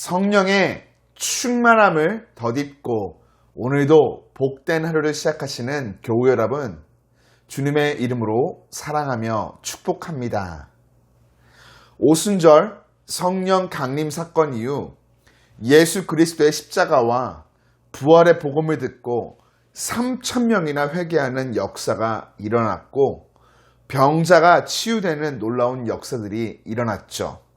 성령의 충만함을 덧입고 오늘도 복된 하루를 시작하시는 교우 여러분, 주님의 이름으로 사랑하며 축복합니다. 오순절 성령 강림 사건 이후 예수 그리스도의 십자가와 부활의 복음을 듣고 3천명이나 회개하는 역사가 일어났고 병자가 치유되는 놀라운 역사들이 일어났죠.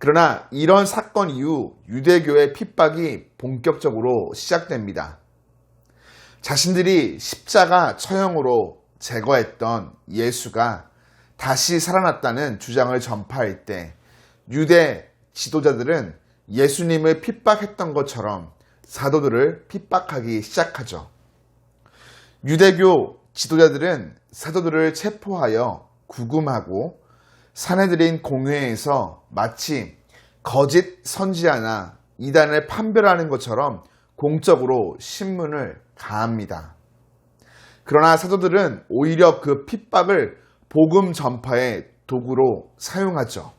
그러나 이런 사건 이후 유대교의 핍박이 본격적으로 시작됩니다. 자신들이 십자가 처형으로 제거했던 예수가 다시 살아났다는 주장을 전파할 때 유대 지도자들은 예수님을 핍박했던 것처럼 사도들을 핍박하기 시작하죠. 유대교 지도자들은 사도들을 체포하여 구금하고 사내들인 공회에서 마치 거짓 선지자나 이단을 판별하는 것처럼 공적으로 신문을 가합니다. 그러나 사도들은 오히려 그 핍박을 복음 전파의 도구로 사용하죠.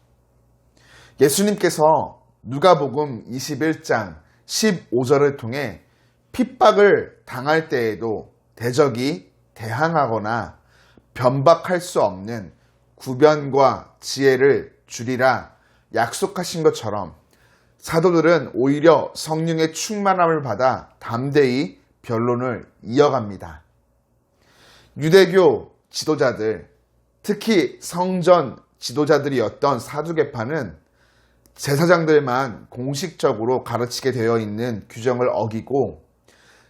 예수님께서 누가복음 21장 15절을 통해 핍박을 당할 때에도 대적이 대항하거나 변박할 수 없는 구변과 지혜를 주리라 약속하신 것처럼 사도들은 오히려 성령의 충만함을 받아 담대히 변론을 이어갑니다. 유대교 지도자들, 특히 성전 지도자들이었던 사두개파는 제사장들만 공식적으로 가르치게 되어 있는 규정을 어기고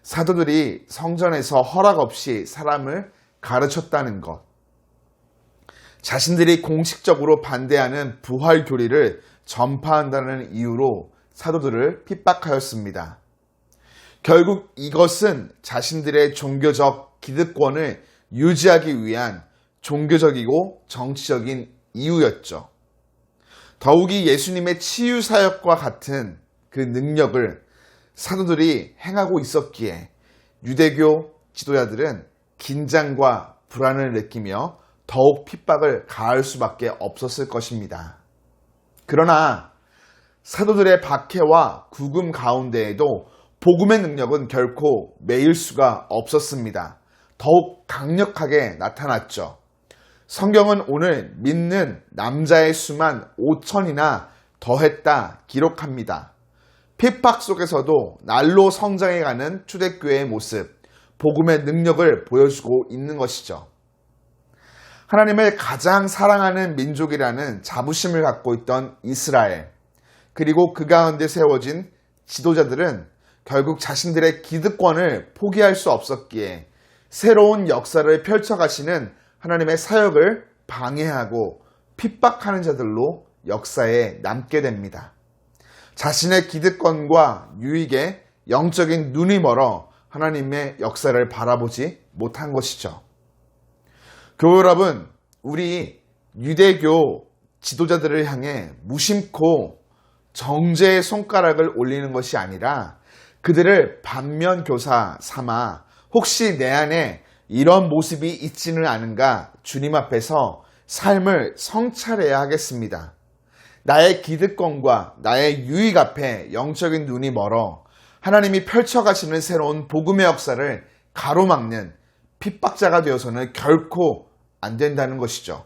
사도들이 성전에서 허락 없이 사람을 가르쳤다는 것, 자신들이 공식적으로 반대하는 부활 교리를 전파한다는 이유로 사도들을 핍박하였습니다. 결국 이것은 자신들의 종교적 기득권을 유지하기 위한 종교적이고 정치적인 이유였죠. 더욱이 예수님의 치유 사역과 같은 그 능력을 사도들이 행하고 있었기에 유대교 지도자들은 긴장과 불안을 느끼며 더욱 핍박을 가할 수밖에 없었을 것입니다. 그러나 사도들의 박해와 구금 가운데에도 복음의 능력은 결코 매일 수가 없었습니다. 더욱 강력하게 나타났죠. 성경은 오늘 믿는 남자의 수만 5천이나 더했다 기록합니다. 핍박 속에서도 날로 성장해가는 초대교회의 모습, 복음의 능력을 보여주고 있는 것이죠. 하나님을 가장 사랑하는 민족이라는 자부심을 갖고 있던 이스라엘, 그리고 그 가운데 세워진 지도자들은 결국 자신들의 기득권을 포기할 수 없었기에 새로운 역사를 펼쳐가시는 하나님의 사역을 방해하고 핍박하는 자들로 역사에 남게 됩니다. 자신의 기득권과 유익에 영적인 눈이 멀어 하나님의 역사를 바라보지 못한 것이죠. 교회 여러분, 우리 유대교 지도자들을 향해 무심코 정죄의 손가락을 올리는 것이 아니라 그들을 반면 교사 삼아 혹시 내 안에 이런 모습이 있지는 않은가 주님 앞에서 삶을 성찰해야 하겠습니다. 나의 기득권과 나의 유익 앞에 영적인 눈이 멀어 하나님이 펼쳐가시는 새로운 복음의 역사를 가로막는 핍박자가 되어서는 결코 안 된다는 것이죠.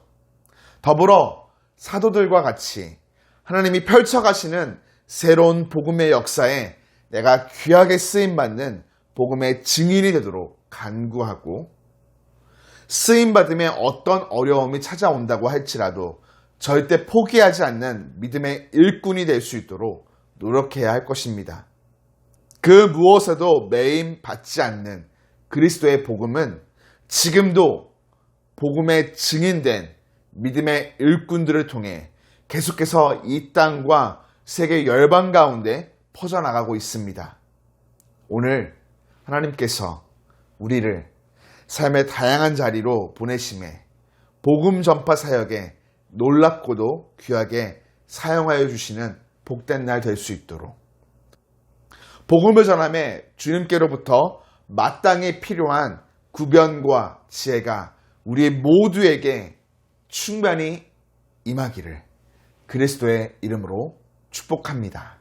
더불어 사도들과 같이 하나님이 펼쳐가시는 새로운 복음의 역사에 내가 귀하게 쓰임받는 복음의 증인이 되도록 간구하고 쓰임받음에 어떤 어려움이 찾아온다고 할지라도 절대 포기하지 않는 믿음의 일꾼이 될 수 있도록 노력해야 할 것입니다. 그 무엇에도 매임 받지 않는 그리스도의 복음은 지금도 복음의 증인된 믿음의 일꾼들을 통해 계속해서 이 땅과 세계 열방 가운데 퍼져나가고 있습니다. 오늘 하나님께서 우리를 삶의 다양한 자리로 보내심에 복음 전파 사역에 놀랍고도 귀하게 사용하여 주시는 복된 날 될 수 있도록 복음을 전함에 주님께로부터 마땅히 필요한 구변과 지혜가 우리 모두에게 충만히 임하기를 그리스도의 이름으로 축복합니다.